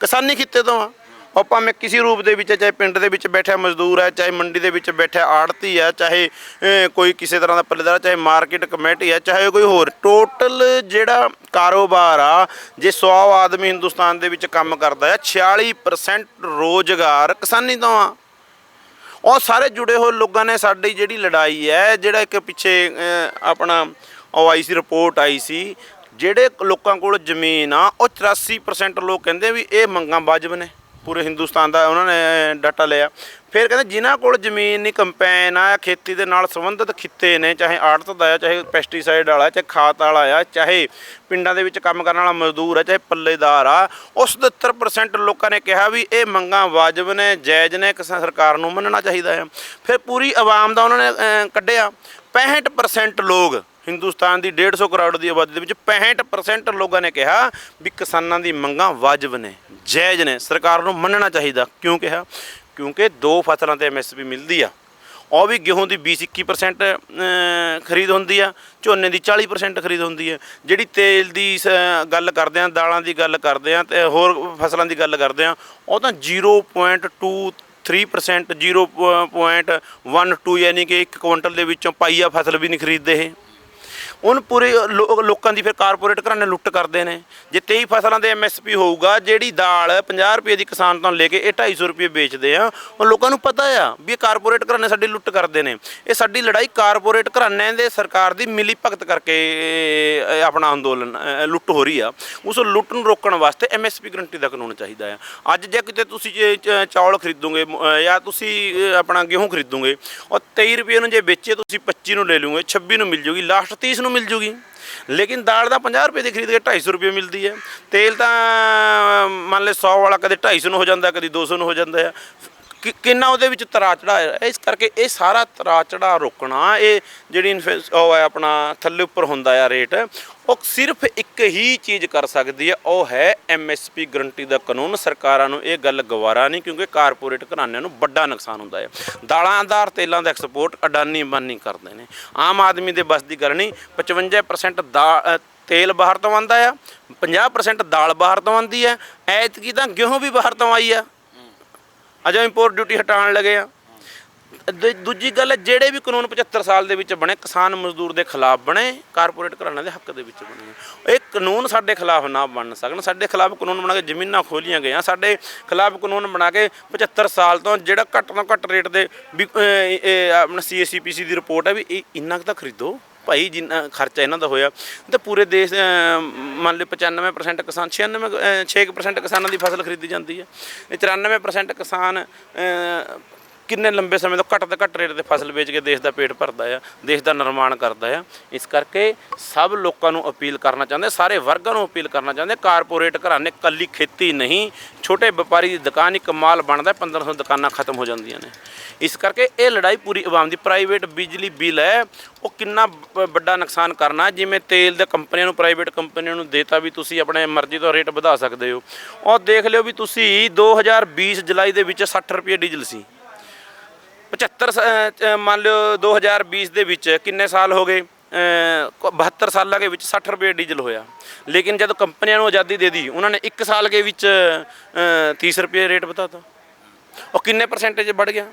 ਕਿਸਾਨੀ ਖਿੱਤੇ ਤੋਂ ਆ। ਉਹ ਭਾਵੇਂ ਕਿਸੇ ਰੂਪ ਦੇ ਵਿੱਚ, ਚਾਹੇ ਪਿੰਡ ਦੇ ਵਿੱਚ ਬੈਠਾ ਮਜ਼ਦੂਰ ਹੈ, ਚਾਹੇ ਮੰਡੀ ਦੇ ਵਿੱਚ ਬੈਠਾ ਆੜਤੀ ਹੈ, ਚਾਹੇ ਕੋਈ ਕਿਸੇ ਤਰ੍ਹਾਂ ਦਾ ਪੱਲੇਦਾਰ ਚਾਹੇ ਮਾਰਕੀਟ ਕਮੇਟੀ ਹੈ, ਚਾਹੇ ਕੋਈ ਹੋਰ, ਟੋਟਲ ਜਿਹੜਾ ਕਾਰੋਬਾਰ ਆ, ਜੇ 100 ਆਦਮੀ ਹਿੰਦੁਸਤਾਨ ਦੇ ਵਿੱਚ ਕੰਮ ਕਰਦਾ ਹੈ 46% ਰੋਜ਼ਗਾਰ ਕਿਸਾਨੀ ਤੋਂ ਆ। ਉਹ ਸਾਰੇ ਜੁੜੇ ਹੋਏ ਲੋਕਾਂ ਨੇ ਸਾਡੀ ਜਿਹੜੀ ਲੜਾਈ ਹੈ, ਜਿਹੜਾ ਇੱਕ ਪਿੱਛੇ ਆਪਣਾ ਉਹ ਆਈ ਸੀ, ਰਿਪੋਰਟ ਆਈ ਸੀ, ਜਿਹੜੇ ਲੋਕਾਂ ਕੋਲ ਜ਼ਮੀਨ ਆ, ਉਹ 84% ਲੋਕ ਕਹਿੰਦੇ ਵੀ ਇਹ ਮੰਗਾਂ ਵਾਜਬ ਨੇ। ਪੂਰੇ ਹਿੰਦੁਸਤਾਨ ਦਾ ਉਹਨਾਂ ਨੇ ਡਾਟਾ ਲਿਆ। ਫਿਰ ਕਹਿੰਦੇ ਜਿਨ੍ਹਾਂ ਕੋਲ ਜ਼ਮੀਨ ਨਹੀਂ, ਕੰਪੈਨ ਆ ਖੇਤੀ ਦੇ ਨਾਲ ਸੰਬੰਧਿਤ ਖਿੱਤੇ ਨੇ, ਚਾਹੇ ਆੜਤ ਦਾ ਆ, ਚਾਹੇ ਪੈਸਟੀਸਾਈਡ ਵਾਲਾ, ਚਾਹੇ ਖਾਦ ਵਾਲਾ ਆ, ਚਾਹੇ ਪਿੰਡਾਂ ਦੇ ਵਿੱਚ ਕੰਮ ਕਰਨ ਵਾਲਾ ਮਜ਼ਦੂਰ ਆ, ਚਾਹੇ ਪੱਲੇਦਾਰ ਆ, ਉਸ 70% ਲੋਕਾਂ ਨੇ ਕਿਹਾ ਵੀ ਇਹ ਮੰਗਾਂ ਵਾਜਬ ਨੇ, ਜਾਇਜ਼ ਨੇ, ਕਿਸੇ ਸਰਕਾਰ ਨੂੰ ਮੰਨਣਾ ਚਾਹੀਦਾ ਆ। ਫਿਰ ਪੂਰੀ ਆਵਾਮ ਦਾ ਉਹਨਾਂ ਨੇ ਕੱਢਿਆ। 65% ਲੋਕ ਹਿੰਦੁਸਤਾਨ ਦੀ 150 ਕਰੋੜ ਦੀ ਆਬਾਦੀ ਦੇ ਵਿੱਚ 65% ਲੋਕਾਂ ਨੇ ਕਿਹਾ ਵੀ ਕਿਸਾਨਾਂ ਦੀ ਮੰਗਾਂ ਵਾਜਬ ਨੇ, ਜਾਇਜ਼ ਨੇ। ਸਰਕਾਰ ਨੂੰ ਮੰਨਣਾ ਚਾਹੀਦਾ। ਕਿਉਂ ਕਿਹਾ? ਕਿਉਂਕਿ ਦੋ ਫਸਲਾਂ ਤੇ ਐਮਐਸਪੀ ਮਿਲਦੀ ਆ। ਉਹ ਵੀ ਗੇਹੂੰ ਦੀ 20-21% ਖਰੀਦ ਹੁੰਦੀ ਆ, ਝੋਨੇ ਦੀ 40% ਖਰੀਦ ਹੁੰਦੀ ਆ। ਜਿਹੜੀ ਤੇਲ ਦੀ ਸ- ਗੱਲ ਕਰਦੇ ਆ, ਦਾਲਾਂ ਦੀ ਗੱਲ ਕਰਦੇ ਆ ਤੇ ਹੋਰ ਫਸਲਾਂ ਦੀ ਗੱਲ ਕਰਦੇ ਆ, ਉਹ ਤਾਂ 0.23% 0.12 ਯਾਨੀ ਕਿ ਇੱਕ ਕੁਇੰਟਲ ਦੇ ਵਿੱਚੋਂ ਪਾਈਆ ਫਸਲ ਵੀ ਨਹੀਂ ਖਰੀਦਦੇ ਇਹ। ਉਹਨ ਪੂਰੇ ਲੋ- ਲੋਕਾਂ ਦੀ ਫਿਰ ਕਾਰਪੋਰੇਟ ਘਰਾਣੇ ਲੁੱਟ ਕਰਦੇ ਨੇ। ਜੇ 23 ਫਸਲਾਂ ਦੇ ਐਮਐਸਪੀ ਹੋਊਗਾ, ਜਿਹੜੀ ਦਾਲ 50 ਰੁਪਏ ਦੀ ਕਿਸਾਨ ਤੋਂ ਲੈ ਕੇ ਇਹ 250 ਰੁਪਏ ਵੇਚਦੇ ਆ ਉਹ ਲੋਕਾਂ ਨੂੰ ਪਤਾ ਆ ਵੀ ਇਹ ਕਾਰਪੋਰੇਟ ਘਰਾਣੇ ਸਾਡੀ ਲੁੱਟ ਕਰਦੇ ਨੇ। ਇਹ ਸਾਡੀ ਲੜਾਈ ਕਾਰਪੋਰੇਟ ਘਰਾਣਿਆਂ ਦੇ ਸਰਕਾਰ ਦੀ ਮਿਲੀ ਭਗਤ ਕਰਕੇ ਆਪਣਾ ਅੰਦੋਲਨ ਲੁੱਟ ਹੋ ਰਹੀ ਆ। ਉਸ ਲੁੱਟ ਨੂੰ ਰੋਕਣ ਵਾਸਤੇ ਐਮਐਸਪੀ ਗਰੰਟੀ ਦਾ ਕਾਨੂੰਨ ਚਾਹੀਦਾ ਆ। ਅੱਜ ਜੇ ਕਿਤੇ ਤੁਸੀਂ ਜੇ ਚੌਲ ਖਰੀਦੋਗੇ ਜਾਂ ਤੁਸੀਂ ਆਪਣਾ ਗੇਹੂੰ ਖਰੀਦੋਗੇ ਉਹ 23 ਰੁਪਏ ਨੂੰ ਜੇ ਵੇਚੇ, ਤੁਸੀਂ 25 ਨੂੰ ਲੈ ਲਓਗੇ 26 ਨੂੰ ਮਿਲ ਜੂਗੀ, ਲਾਸਟ 30 ਨੂੰ ਮਿਲ ਜੂਗੀ। ਲੇਕਿਨ ਦਾਲ ਦਾ 50 ਰੁਪਏ ਦੀ ਖਰੀਦ ਕੇ 250 ਰੁਪਏ ਮਿਲਦੀ ਹੈ। ਤੇਲ ਤਾਂ ਮੰਨ ਲੈ 100 ਵਾਲਾ ਕਦੇ 250 ਨੂੰ ਹੋ ਜਾਂਦਾ, ਕਦੇ 200 ਨੂੰ ਹੋ ਜਾਂਦਾ ਹੈ। ਕਿੰਨਾ ਉਹਦੇ ਵਿੱਚ ਤਰਾ ਚੜਾ ਇਸ ਕਰਕੇ ਇਹ ਸਾਰਾ ਤਰਾ ਚੜਾ ਰੋਕਣਾ, ਇਹ ਜਿਹੜੀ ਇਨਫੈਸ ਉਹ ਹੈ ਆਪਣਾ ਥੱਲੇ ਉੱਪਰ ਹੁੰਦਾ ਆ ਰੇਟ ਉਹ ਸਿਰਫ ਇੱਕ ਹੀ ਚੀਜ਼ ਕਰ ਸਕਦੀ ਹੈ ਉਹ ਹੈ ਐਮਐਸਪੀ ਗਰੰਟੀ ਦਾ ਕਾਨੂੰਨ। ਸਰਕਾਰਾਂ ਨੂੰ ਇਹ ਗੱਲ ਗਵਾਰਾ ਨਹੀਂ, ਕਿਉਂਕਿ ਕਾਰਪੋਰੇਟ ਘਰਾਣਿਆਂ ਨੂੰ ਵੱਡਾ ਨੁਕਸਾਨ ਹੁੰਦਾ ਹੈ ਦਾਲਾਂ ਆਧਾਰ ਤੇਲਾਂ ਦਾ ਐਕਸਪੋਰਟ ਅਡਾਨੀ ਅੰਬਾਨੀ ਕਰਦੇ ਨੇ। ਆਮ ਆਦਮੀ ਦੇ ਬਸ ਦੀ ਗੱਲ ਨਹੀਂ 55% ਦਾ ਤੇਲ ਬਾਹਰ ਤੋਂ ਆਉਂਦਾ ਆ 50% ਦਾਲ ਬਾਹਰ ਤੋਂ ਆਉਂਦੀ ਹੈ ਐਤਕੀ ਤਾਂ ਗੇਹੂੰ ਵੀ ਬਾਹਰ ਤੋਂ ਆਈ ਆ। ਅਜਾ ਇੰਪੋਰਟ ਡਿਊਟੀ ਹਟਾਉਣ ਲੱਗੇ ਆ। ਦੂ- ਦੂਜੀ ਗੱਲ ਹੈ, ਜਿਹੜੇ ਵੀ ਕਾਨੂੰਨ 75 ਸਾਲ ਦੇ ਵਿੱਚ ਬਣੇ ਕਿਸਾਨ ਮਜ਼ਦੂਰ ਦੇ ਖਿਲਾਫ ਬਣੇ ਕਾਰਪੋਰੇਟ ਘਰਾਣਿਆਂ ਦੇ ਹੱਕ ਦੇ ਵਿੱਚ ਬਣੇ ਇਹ ਕਾਨੂੰਨ ਸਾਡੇ ਖਿਲਾਫ ਨਾ ਬਣ ਸਕਣ। ਸਾਡੇ ਖਿਲਾਫ ਕਾਨੂੰਨ ਬਣਾ ਕੇ ਜ਼ਮੀਨਾਂ ਖੋਲੀਆਂ ਗਈਆਂ। ਸਾਡੇ ਖਿਲਾਫ ਕਾਨੂੰਨ ਬਣਾ ਕੇ 75 ਸਾਲ ਤੋਂ ਜਿਹੜਾ ਘੱਟ ਤੋਂ ਘੱਟ ਰੇਟ ਦੇ ਵੀ ਅਹ, ਇਹ ਆਪਣਾ ਸੀਐਸਸੀਪੀਸੀ ਦੀ ਰਿਪੋਰਟ ਹੈ ਵੀ ਇਹ ਇੰਨਾ ਕੁ ਤਾਂ ਖਰੀਦੋ। ਭਾਈ ਜਿੰਨਾ ਖਰਚਾ ਇਹਨਾਂ ਦਾ ਹੋਇਆ ਤੇ ਪੂਰੇ ਦੇਸ਼ ਮੰਨ ਲਓ 95% ਕਿਸਾਨ 96 ਅਹ, 6% ਕਿਸਾਨਾਂ ਦੀ ਫਸਲ ਖਰੀਦੀ ਜਾਂਦੀ ਹੈ। ਇਹ 94% ਕਿਸਾਨ ਕਿੰਨੇ ਲੰਬੇ ਸਮੇਂ ਤੋਂ ਘੱਟ ਤੋਂ ਘੱਟ ਰੇਟ ਤੇ ਫਸਲ ਵੇਚ ਕੇ ਦੇਸ਼ ਦਾ ਪੇਟ ਭਰਦਾ ਆ, ਦੇਸ਼ ਦਾ ਨਿਰਮਾਣ ਕਰਦਾ ਆ। ਇਸ ਕਰਕੇ ਸਭ ਲੋਕਾਂ ਨੂੰ ਅਪੀਲ ਕਰਨਾ ਚਾਹੁੰਦੇ, ਸਾਰੇ ਵਰਗਾਂ ਨੂੰ ਅਪੀਲ ਕਰਨਾ ਚਾਹੁੰਦੇ, ਕਾਰਪੋਰੇਟ ਘਰਾਣੇ ਕੱਲੀ ਖੇਤੀ ਨਹੀਂ, ਛੋਟੇ ਵਪਾਰੀ ਦੀ ਦੁਕਾਨ ਇੱਕ ਮਾਲ ਬਣਦਾ 1500 ਦੁਕਾਨਾਂ ਖਤਮ ਹੋ ਜਾਂਦੀਆਂ ਨੇ। ਇਸ ਕਰਕੇ ਇਹ ਲੜਾਈ ਪੂਰੀ ਆਵਾਮ ਦੀ ਪ੍ਰਾਈਵੇਟ ਬਿਜਲੀ ਬਿੱਲ ਹੈ, ਉਹ ਕਿੰਨਾ ਬ- ਵੱਡਾ ਨੁਕਸਾਨ ਕਰਨਾ, ਜਿਵੇਂ ਤੇਲ ਦੇ ਕੰਪਨੀਆਂ ਨੂੰ ਪ੍ਰਾਈਵੇਟ ਕੰਪਨੀਆਂ ਨੂੰ ਦੇਤਾ ਵੀ ਤੁਸੀਂ ਆਪਣੇ ਮਰਜ਼ੀ ਤੋਂ ਰੇਟ ਵਧਾ ਸਕਦੇ ਹੋ। ਉਹ ਦੇਖ ਲਿਓ ਵੀ ਤੁਸੀਂ 2020 ਜੁਲਾਈ ਦੇ ਵਿੱਚ 60 ਰੁਪਏ ਡੀਜ਼ਲ ਸੀ। 75 ਸ- ਅਹ, ਚ- ਮੰਨ ਲਿਓ 2020 ਦੇ ਵਿੱਚ ਕਿੰਨੇ ਸਾਲ ਹੋ ਗਏ? ਅਹ, 72 ਸਾਲਾਂ ਦੇ ਵਿੱਚ 60 ਰੁਪਏ ਡੀਜ਼ਲ ਹੋਇਆ। ਲੇਕਿਨ ਜਦੋਂ ਕੰਪਨੀਆਂ ਨੂੰ ਆਜ਼ਾਦੀ ਦੇ ਦੀ ਉਹਨਾਂ ਨੇ 1 ਸਾਲ ਦੇ ਵਿੱਚ ਅਹ, 30 ਰੁਪਏ ਰੇਟ ਵਧਾਤਾ। ਉਹ ਕਿੰਨੇ ਪਰਸੈਂਟੇਜ ਵੱਧ ਗਿਆ?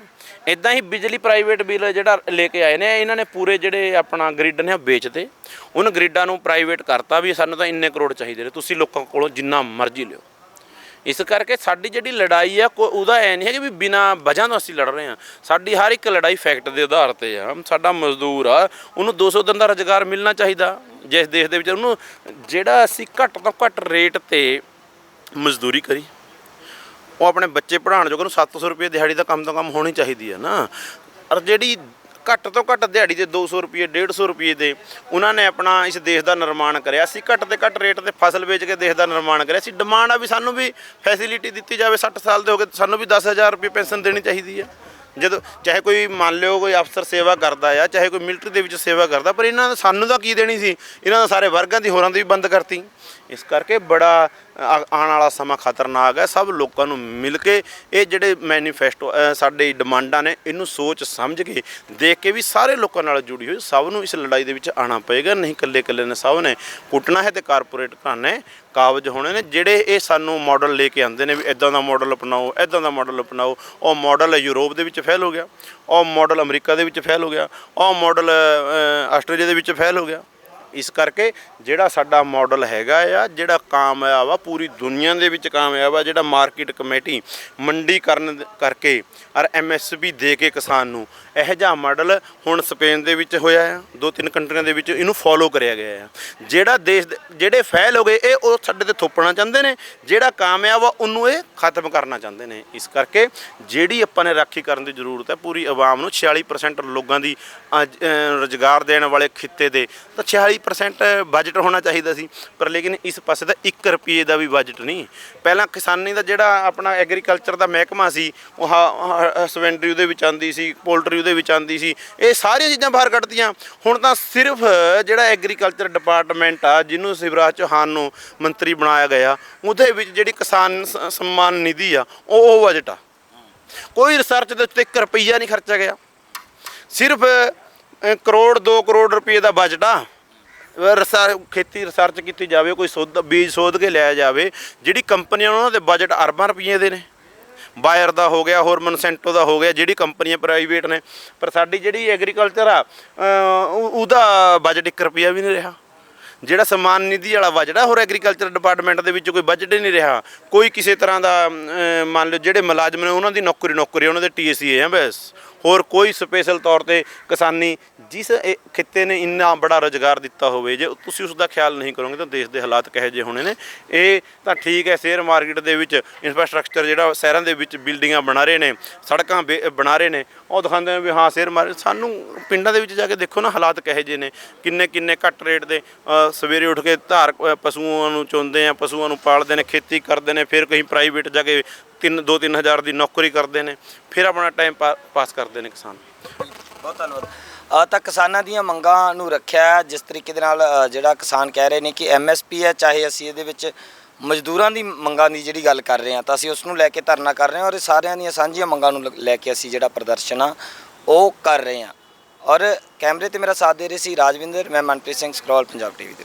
ਇਦਾਂ ਹੀ ਬਿਜਲੀ ਪ੍ਰਾਈਵੇਟ ਬਿੱਲ ਜਿਹੜਾ ਲੈ ਕੇ ਆਏ ਨੇ ਇਹਨਾਂ ਨੇ ਪੂਰੇ ਜਿਹੜੇ ਆਪਣਾ ਗ੍ਰਿਡ ਨੇ ਉਹ ਵੇਚਦੇ ਉਹਨਾਂ ਗ੍ਰਿਡਾਂ ਨੂੰ ਪ੍ਰਾਈਵੇਟ ਕਰਤਾ ਵੀ ਸਾਨੂੰ ਤਾਂ ਇੰਨੇ ਕਰੋੜ ਚਾਹੀਦੇ ਨੇ। ਤੁਸੀਂ ਲੋਕਾਂ ਕੋਲੋਂ ਜਿੰਨਾ ਮਰਜ਼ੀ ਲਿਓ। ਇਸ ਕਰਕੇ ਸਾਡੀ ਜਿਹੜੀ ਲੜਾਈ ਆ ਕੋਈ ਉਹਦਾ ਐ ਨਹੀਂ ਹੈ ਕਿ ਵੀ ਬਿਨਾ ਵਜ੍ਹਾ ਤੋਂ ਅਸੀਂ ਲੜ ਰਹੇ ਹਾਂ। ਸਾਡੀ ਹਰ ਇੱਕ ਲੜਾਈ ਫੈਕਟ ਦੇ ਆਧਾਰ ਤੇ ਆ। ਸਾਡਾ ਮਜ਼ਦੂਰ ਆ, ਉਹਨੂੰ 200 ਦਿਨ ਦਾ ਰੁਜ਼ਗਾਰ ਮਿਲਣਾ ਚਾਹੀਦਾ, ਜਿਸ ਦੇਸ਼ ਦੇ ਵਿੱਚ ਉਹਨੂੰ ਜਿਹੜਾ ਅਸੀਂ ਘੱਟ ਤੋਂ ਘੱਟ ਰੇਟ ਤੇ ਮਜ਼ਦੂਰੀ ਕਰੀ, ਉਹ ਆਪਣੇ ਬੱਚੇ ਪੜ੍ਹਾਉਣ ਜੋਗੇ ਨੂੰ 700 ਰੁਪਏ ਦਿਹਾੜੀ ਦਾ ਕੰਮ ਤੋਂ ਕੰਮ ਹੋਣੀ ਚਾਹੀਦੀ ਹੈ ਨਾ। ਔਰ ਜਿਹੜੀ ਘੱਟ ਤੋਂ ਘੱਟ ਦਿਹਾੜੀ ਤੇ 200 ਰੁਪਏ 150 ਰੁਪਏ ਦੇ ਉਹਨਾਂ ਨੇ ਆਪਣਾ ਇਸ ਦੇਸ਼ ਦਾ ਨਿਰਮਾਣ ਕਰਿਆ। ਸੀ ਘੱਟ ਤੇ ਘੱਟ ਰੇਟ ਤੇ ਫਸਲ ਵੇਚ ਕੇ ਦੇਸ਼ ਦਾ ਨਿਰਮਾਣ ਕਰਿਆ। ਸੀ ਡਿਮਾਂਡ ਆ ਵੀ ਸਾਨੂੰ ਵੀ ਫੈਸਿਲਿਟੀ ਦਿੱਤੀ ਜਾਵੇ 60 ਸਾਲ ਦੇ ਹੋ ਗਏ, ਸਾਨੂੰ ਵੀ 10000 ਰੁਪਏ ਪੈਨਸ਼ਨ ਦੇਣੀ ਚਾਹੀਦੀ ਹੈ। ਜਦੋਂ ਚਾਹੇ ਕੋਈ ਮੰਨ ਲਿਓ ਕੋਈ ਅਫਸਰ ਸੇਵਾ ਕਰਦਾ ਆ, ਚਾਹੇ ਕੋਈ ਮਿਲਟਰੀ ਦੇ ਵਿੱਚ ਸੇਵਾ ਕਰਦਾ, ਪਰ ਇਹਨਾਂ ਨੇ ਸਾਨੂੰ ਤਾਂ ਕੀ ਦੇਣੀ ਸੀ? ਇਹਨਾਂ ਦਾ ਸਾਰੇ ਵਰਗਾਂ ਦੀ ਹੋਰਾਂ ਦੀ ਵੀ ਬੰਦ ਕਰਤੀ। ਇਸ ਕਰਕੇ ਬੜਾ ਆਉਣ ਵਾਲਾ ਸਮਾਂ ਖਤਰਨਾਕ ਹੈ, ਸਭ ਲੋਕਾਂ ਨੂੰ ਮਿਲ ਕੇ ਇਹ ਜਿਹੜੇ ਮੈਨੀਫੈਸਟੋ ਸਾਡੇ ਡਿਮਾਂਡਾਂ ਨੇ, ਇਹਨੂੰ ਸੋਚ ਸਮਝ ਕੇ ਦੇਖ ਕੇ ਵੀ ਸਾਰੇ ਲੋਕਾਂ ਨਾਲ ਜੁੜੀ ਹੋਈ, ਸਭ ਨੂੰ ਇਸ ਲੜਾਈ ਦੇ ਵਿੱਚ ਆਣਾ ਪਏਗਾ, ਨਹੀਂ ਇਕੱਲੇ ਇਕੱਲੇ ਨੇ ਸਭ ਨੇ ਕੁੱਟਣਾ ਹੈ ਤੇ ਕਾਰਪੋਰੇਟ ਘਾਨੇ ਕਾਬਜ ਹੋਣੇ ਨੇ, ਜਿਹੜੇ ਇਹ ਸਾਨੂੰ ਮਾਡਲ ਲੈ ਕੇ ਆਉਂਦੇ ਨੇ ਵੀ ਇਦਾਂ ਦਾ ਮਾਡਲ ਅਪਣਾਓ ਇਦਾਂ ਦਾ ਮਾਡਲ ਅਪਣਾਓ, ਉਹ ਮਾਡਲ ਯੂਰਪ ਦੇ ਵਿੱਚ ਫੈਲ ਹੋ ਗਿਆ, ਉਹ ਮਾਡਲ ਅਮਰੀਕਾ ਦੇ ਵਿੱਚ ਫੈਲ ਹੋ ਗਿਆ, ਉਹ ਮਾਡਲ ਆਸਟ੍ਰੇਲੀਆ ਦੇ ਵਿੱਚ ਫੈਲ ਹੋ ਗਿਆ। ਇਸ ਕਰਕੇ ਜਿਹੜਾ ਸਾਡਾ ਮਾਡਲ ਹੈਗਾ ਆ ਜਿਹੜਾ ਕਾਮਯਾਬ ਆ ਪੂਰੀ ਦੁਨੀਆ ਦੇ ਵਿੱਚ ਕਾਮਯਾਬ ਆ ਜਿਹੜਾ ਮਾਰਕੀਟ ਕਮੇਟੀ ਮੰਡੀਕਰਨ ਦ- ਕਰਕੇ ਔਰ ਐਮਐਸਪੀ ਦੇ ਕੇ ਕਿਸਾਨ ਨੂੰ ਇਹ ਜਿਹਾ ਮਾਡਲ ਹੁਣ ਸਪੇਨ ਦੇ ਵਿੱਚ ਹੋਇਆ ਆ ਦੋ ਤਿੰਨ ਕੰਟਰੀਆਂ ਦੇ ਵਿੱਚ ਇਹਨੂੰ ਫੋਲੋ ਕਰਿਆ ਗਿਆ ਆ। ਜਿਹੜਾ ਦੇਸ਼ ਦੇ- ਜਿਹੜੇ ਫੈਲ ਹੋ ਗਏ ਇਹ ਉਹ ਸਾਡੇ ਤੇ ਥੋਪਣਾ ਚਾਹੁੰਦੇ ਨੇ ਜਿਹੜਾ ਕਾਮਯਾਬ ਆ ਉਹਨੂੰ ਇਹ ਖਤਮ ਕਰਨਾ ਚਾਹੁੰਦੇ ਨੇ। ਇਸ ਕਰਕੇ ਜਿਹੜੀ ਆਪਾਂ ਨੇ ਰਾਖੀ ਕਰਨ ਦੀ ਜ਼ਰੂਰਤ ਹੈ ਪੂਰੀ ਆਵਾਮ ਨੂੰ 46% ਲੋਕਾਂ ਦੀ ਅੱਜ, ਰੁਜ਼ਗਾਰ ਦੇਣ ਵਾਲੇ ਖਿੱਤੇ ਦੇ ਤਾਂ 46% ਬਜਟ ਹੋਣਾ ਚਾਹੀਦਾ ਸੀ, ਪਰ ਲੇਕਿਨ ਇਸ ਪਾਸੇ ਤਾਂ 1 ਰੁਪਏ ਦਾ ਵੀ ਬਜਟ ਨਹੀਂ। ਪਹਿਲਾਂ ਕਿਸਾਨੀ ਦਾ ਜਿਹੜਾ ਆਪਣਾ ਐਗਰੀਕਲਚਰ ਦਾ ਮਹਿਕਮਾ ਸੀ, ਉਹ ਹਸਬੈਂਡਰੀ ਉਹਦੇ ਵਿੱਚ ਆਂਦੀ ਸੀ ਪੋਲਟਰੀ ਉਹਦੇ ਵਿੱਚ ਆਂਦੀ ਸੀ, ਇਹ ਸਾਰੀਆਂ ਚੀਜ਼ਾਂ ਬਾਹਰ ਕੱਢਤੀਆਂ। ਹੁਣ ਤਾਂ ਸਿਰਫ ਜਿਹੜਾ ਐਗਰੀਕਲਚਰ ਡਿਪਾਰਟਮੈਂਟ ਆ, ਜਿਹਨੂੰ ਸਿਵਰਾਜ ਚੌਹਾਨ ਨੂੰ ਮੰਤਰੀ ਬਣਾਇਆ ਗਿਆ, ਉਹਦੇ ਵਿੱਚ ਜਿਹੜੀ ਕਿਸਾਨ ਸ- ਸਨਮਾਨ ਨਿਧੀ ਆ, ਉਹ ਉਹ ਬਜਟ ਆ। ਕੋਈ ਰਿਸਰਚ ਦੇ ਉੱਤੇ 1 ਰੁਪਈਆ ਨਹੀਂ ਖਰਚਿਆ ਗਿਆ। ਸਿਰਫ ਕਰੋੜ 2 ਕਰੋੜ ਰੁਪਏ ਦਾ ਬਜਟ ਆ। ਰਿਸਰਚ ਖੇਤੀ ਰਿਸਰਚ ਕੀਤੀ ਜਾਵੇ, ਕੋਈ ਸੋਧ ਬੀਜ ਸੋਧ ਕੇ ਲਿਆ ਜਾਵੇ, ਜਿਹੜੀ ਕੰਪਨੀਆਂ ਉਹਨਾਂ ਦੇ ਬਜਟ ਅਰਬਾਂ ਰੁਪਏ ਦੇ ਨੇ। ਬਾਇਰ ਦਾ ਹੋ ਗਿਆ, ਹੋਰ ਮਨਸੈਂਟੋ ਦਾ ਹੋ ਗਿਆ, ਜਿਹੜੀ ਕੰਪਨੀਆਂ ਪ੍ਰਾਈਵੇਟ ਨੇ। ਪਰ ਸਾਡੀ ਜਿਹੜੀ ਐਗਰੀਕਲਚਰ ਆ ਉਹਦਾ ਬਜਟ 1 ਰੁਪਿਆ ਵੀ ਨਹੀਂ ਰਿਹਾ। ਜਿਹੜਾ ਸਮਾਨ ਨਿਧੀ ਵਾਲਾ ਬਜਟ ਆ, ਹੋਰ ਐਗਰੀਕਲਚਰ ਡਿਪਾਰਟਮੈਂਟ ਦੇ ਵਿੱਚ ਕੋਈ ਬਜਟ ਹੀ ਨਹੀਂ ਰਿਹਾ। ਕੋਈ ਕਿਸੇ ਤਰ੍ਹਾਂ ਦਾ ਮੰਨ ਲਓ ਜਿਹੜੇ ਮੁਲਾਜ਼ਮ ਨੇ, ਉਹਨਾਂ ਦੀ ਨੌਕਰੀ ਨੌਕਰੀ, ਉਹਨਾਂ ਦੇ ਟੀਐਸਸੀ ਆ ਬਸ। ਹੋਰ ਕੋਈ ਸਪੈਸ਼ਲ ਤੌਰ ਤੇ ਕਿਸਾਨੀ ਜਿਸ ਇਹ ਖਿੱਤੇ ਨੇ ਇੰਨਾ ਬੜਾ ਰੋਜ਼ਗਾਰ ਦਿੱਤਾ ਹੋਵੇ, ਜੇ ਤੁਸੀਂ ਉਸ ਦਾ ਖਿਆਲ ਨਹੀਂ ਕਰੋਗੇ ਤਾਂ ਦੇਸ਼ ਦੇ ਹਾਲਾਤ ਕਿਹੋ ਜਿਹੇ ਹੋਣੇ ਨੇ। ਇਹ ਤਾਂ ਠੀਕ ਹੈ ਸ਼ੇਅਰ ਮਾਰਕੀਟ ਦੇ ਵਿੱਚ ਇਨਫਰਾਸਟ੍ਰਕਚਰ ਜਿਹੜਾ ਸ਼ਹਿਰਾਂ ਦੇ ਵਿੱਚ ਬਿਲਡਿੰਗਾਂ ਬਣਾ ਰਹੇ ਨੇ, ਸੜਕਾਂ ਬੇ- ਬਣਾ ਰਹੇ ਨੇ, ਉਹ ਦਿਖਾਉਂਦੇ ਨੇ ਵੀ ਹਾਂ ਸ਼ੇਅਰ ਮਾਰਕੀਟ ਸਾਨੂੰ ਪਿੰਡਾਂ ਦੇ ਵਿੱਚ ਜਾ ਕੇ ਦੇਖੋ ਨਾ ਹਾਲਾਤ ਕਿਹੋ ਜਿਹੇ ਨੇ। ਕਿੰਨੇ ਕਿੰਨੇ ਘੱਟ ਰੇਟ ਦੇ ਸਵੇਰੇ ਉੱਠ ਕੇ ਧਾਰ ਪਸ਼ੂਆਂ ਨੂੰ ਚੁੰਦੇ ਆ, ਪਸ਼ੂਆਂ ਨੂੰ ਪਾਲਦੇ ਨੇ, ਖੇਤੀ ਕਰਦੇ ਨੇ, ਫਿਰ ਕहीं ਪ੍ਰਾਈਵੇਟ ਜਾ ਕੇ ਤਿੰਨ ਦੋ ਤਿੰਨ ਹਜ਼ਾਰ ਦੀ ਨੌਕਰੀ ਕਰਦੇ ਨੇ ਫਿਰ ਆਪਣਾ ਟਾਈਮ ਪਾਸ ਕਰਦੇ ਨੇ ਕਿਸਾਨ। ਬਹੁਤ ਧੰਨਵਾਦ। ਅ, ਤਾਂ ਕਿਸਾਨਾਂ ਦੀਆਂ ਮੰਗਾਂ ਨੂੰ ਰੱਖਿਆ ਹੈ। ਜਿਸ ਤਰੀਕੇ ਦੇ ਨਾਲ ਅ, ਜਿਹੜਾ ਕਿਸਾਨ ਕਹਿ ਰਹੇ ਨੇ ਕਿ ਐਮਐਸਪੀ ਹੈ ਚਾਹੇ ਅਸੀਂ ਇਹਦੇ ਵਿੱਚ ਮਜ਼ਦੂਰਾਂ ਦੀ ਮੰਗਾਂ ਦੀ ਜਿਹੜੀ ਗੱਲ ਕਰ ਰਹੇ ਹਾਂ ਤਾਂ ਅਸੀਂ ਉਸ ਨੂੰ ਲੈ ਕੇ ਧਰਨਾ ਕਰ ਰਹੇ ਹਾਂ ਔਰ ਇਹ ਸਾਰਿਆਂ ਦੀਆਂ ਸਾਂਝੀਆਂ ਮੰਗਾਂ ਨੂੰ ਲ- ਲੈ ਕੇ ਅਸੀਂ ਜਿਹੜਾ ਪ੍ਰਦਰਸ਼ਨ ਆ ਉਹ ਕਰ ਰਹੇ ਹਾਂ। ਔਰ ਕੈਮਰੇ ਤੇ ਮੇਰਾ ਸਾਥ ਦੇ ਰਹੇ ਸੀ ਰਾਜਵਿੰਦਰ ਮੈਂ ਮਨਪ੍ਰੀਤ ਸਿੰਘ ਸਕਰੋਲ ਪੰਜਾਬ ਟੀਵੀ ਦੇ ਲਈ।